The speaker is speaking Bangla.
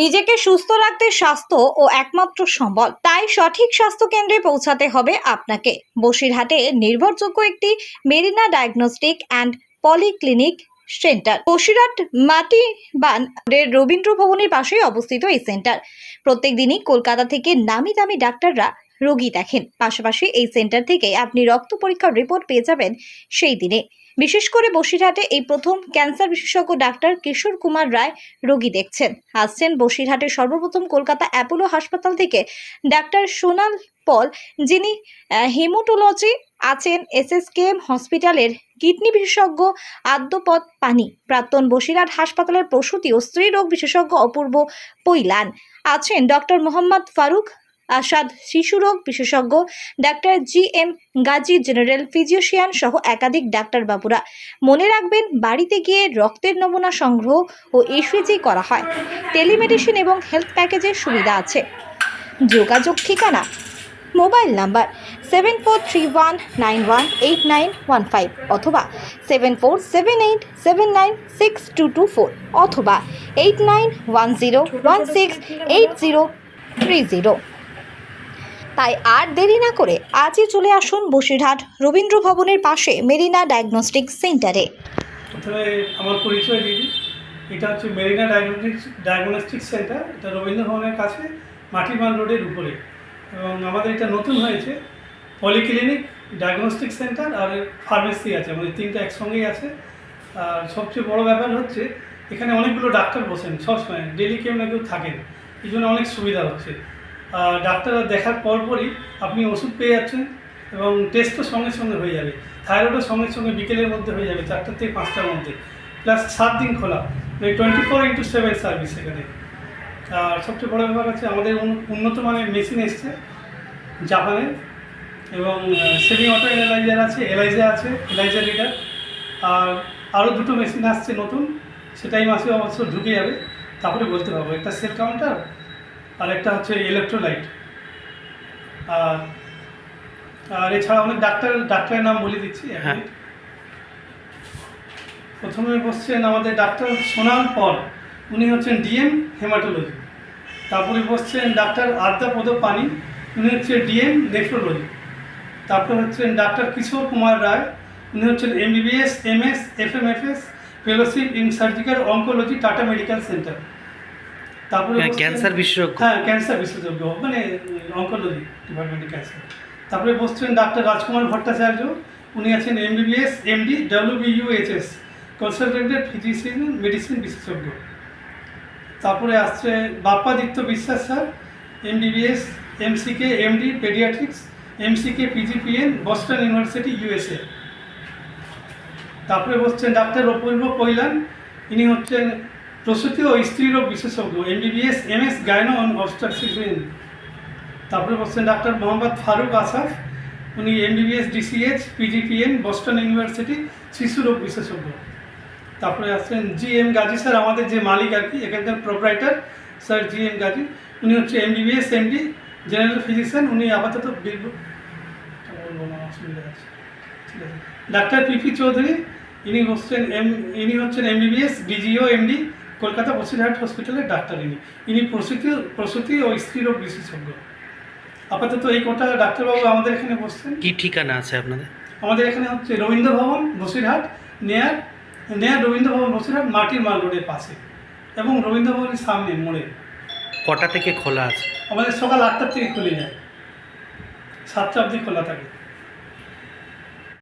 নিজেকে সুস্থ রাখতে স্বাস্থ্য ও একমাত্র সম্বল। তাই সঠিক স্বাস্থ্য কেন্দ্রে পৌঁছাতে হবে আপনাকে। বসিরহাটে নির্ভরযোগ্য একটি Marina diagnostic and polyclinic centre. Basirhat Matiban Rabindra ভবনের পাশেই অবস্থিত এই সেন্টার। প্রত্যেক দিনই কলকাতা থেকে নামি দামি ডাক্তাররা রোগী দেখেন। পাশাপাশি এই সেন্টার থেকে আপনি রক্ত পরীক্ষার রিপোর্ট পেয়ে যাবেন সেই দিনে। বিশেষ করে বসিরহাটে এই প্রথম ক্যান্সার বিশেষজ্ঞ ডাক্তার কিশোর কুমার রায় রোগী দেখছেন। আসছেন বসিরহাটের সর্বপ্রথম কলকাতা অ্যাপোলো হাসপাতাল থেকে ডাক্তার সোনাল পল, যিনি হেমোটোলজি আছেন এসএসকেএম হসপিটালের কিডনি বিশেষজ্ঞ আদ্যপদ পানি। প্রাক্তন বসিরহাট হাসপাতালের প্রসূতি ও স্ত্রী রোগ বিশেষজ্ঞ অপূর্ব পৈলান। আছেন ডক্টর মোহাম্মদ ফারুক আসাদ শিশুরোগ বিশেষজ্ঞ doctor G M Gazi, general physician সহ একাধিক ডাক্তারবাবুরা মনে রাখবেন, বাড়িতে গিয়ে রক্তের নমুনা সংগ্রহ ও ইসিজি করা হয়। টেলিমেডিসিন এবং হেলথ প্যাকেজের সুবিধা আছে। যোগাযোগ ঠিকানা, mobile number seven four three one nine one eight nine one five অথবা seven four seven eight seven nine six two two four অথবা eight nine one zero one six eight zero three zero তাই আর দেরি না করে আজই চলে আসুন বসিরহাট রবীন্দ্র ভবনের পাশে মেরিনা ডায়াগনস্টিক সেন্টারে। আমার পরিচয় দিই। এটা হচ্ছে মেরিনা ডায়াগনস্টিক ডায়াগনস্টিক সেন্টার। এটা রবীন্দ্র ভবনের কাছে মাটিমান রোডের উপরে। এবং আমাদের এটা নতুন হয়েছে, পলিক্লিনিক ডায়াগনস্টিক সেন্টার আর ফার্মেসি আছে। আমাদের তিনটা একসঙ্গেই আছে। আর সবচেয়ে বড় ব্যাপার হচ্ছে, এখানে অনেকগুলো ডাক্তার বসেন সবসময়। ডেলি কেউ না কেউ থাকেন। এই জন্য অনেক সুবিধা হচ্ছে। ডাক্তার দেখার পরপরই আপনি ওষুধ পেয়ে যাচ্ছেন এবং টেস্টও সঙ্গে সঙ্গে হয়ে যাবে। থাইরয়েডও সঙ্গে সঙ্গে বিকেলের মধ্যে হয়ে যাবে চারটার থেকে পাঁচটার মধ্যে। প্লাস সাত দিন খোলা twenty four into seven service সেখানে আর সবচেয়ে বড় ব্যাপার হচ্ছে আমাদের উন- উন্নত মানের মেশিন এসছে জাপানের এবং সেমি অটো এনালাইজার আছে এলাইজা আছে এলাইজা রিডার আর আরও দুটো মেশিন আসছে নতুন, সেটাই মাসে অবশ্য ঢুকে যাবে। তারপরে বলতে পারব, একটা সেল কাউন্টার আর একটা হচ্ছে ইলেকট্রোলাইট আর আর এছাড়া অনেক ডাক্তার ডাক্তারের নাম বলে দিচ্ছি হ্যাঁ। প্রথমে বসছেন আমাদের ডাক্তার সোনাল পল। উনি হচ্ছেন ডিএম হেমাটোলজি। তারপরে বসছেন ডাক্তার আদ্যাপদ পানি। উনি হচ্ছে ডিএম নেফ্রোলজি। তারপরে হচ্ছেন ডাক্তার কিশোর কুমার রায়। উনি হচ্ছেন MBBS MS FMFS fellowship in surgical oncology Tata medical centre. তারপরে ক্যান্সার বিশেষজ্ঞ। হ্যাঁ ক্যান্সার বিশেষজ্ঞ মানে অঙ্কোলজি ডিপার্টমেন্টে ক্যান্সার তারপরে বসছেন ডাক্তার রাজকুমার ভট্টাচার্য উনি আছেন MBBS MD WBUHS consultant physician medicine বিশেষজ্ঞ। তারপরে আসছে Bappaditya Biswas sir MBBS MCK MD paediatrics MCK PGPN Boston University USA তারপরে বসছেন ডাক্তার অপূর্ব কৈলান ইনি হচ্ছেন প্রসূতি ও স্ত্রীরোগ বিশেষজ্ঞ। MBBS MS gynae on obstruction তারপরে বসছেন ডাক্তার মোহাম্মদ ফারুক আসাফ। উনি MBBS DCH PGPN Boston university শিশু রোগ বিশেষজ্ঞ। তারপরে আসছেন জি এম গাজী স্যার, আমাদের যে মালিক আর কি এখানকার proprietor sir G M Gazi. উনি হচ্ছে এমবিবিএস এমডি জেনারেল ফিজিশিয়ান উনি আপাতত বীরভূম ঠিক আছে। ডাক্তার পিপি চৌধুরী, ইনি হচ্ছেন এম ইনি হচ্ছেন MBBS DGO MD Kolkata Basirhat হসপিটালের ডাক্তার ইনি। ইনি প্রসূতি প্রসূতি ও স্ত্রীরোগ বিশেষজ্ঞ আপাতত এই কটা ডাক্তারবাবু আমাদের এখানে বসছেন। কি ঠিকানা আছে আপনাদের? আমাদের এখানে হচ্ছে রবীন্দ্র ভবন বসিরহাট নেয়ার নেয়ার রবীন্দ্র ভবন বসিরহাট মাটির মাল রোডের পাশে। এবং রবীন্দ্র ভবনের সামনে মোড়ে। কটা থেকে খোলা আছে? আমাদের সকাল আটটার থেকে খুলে যায়। সাতটা অবধি খোলা থাকে।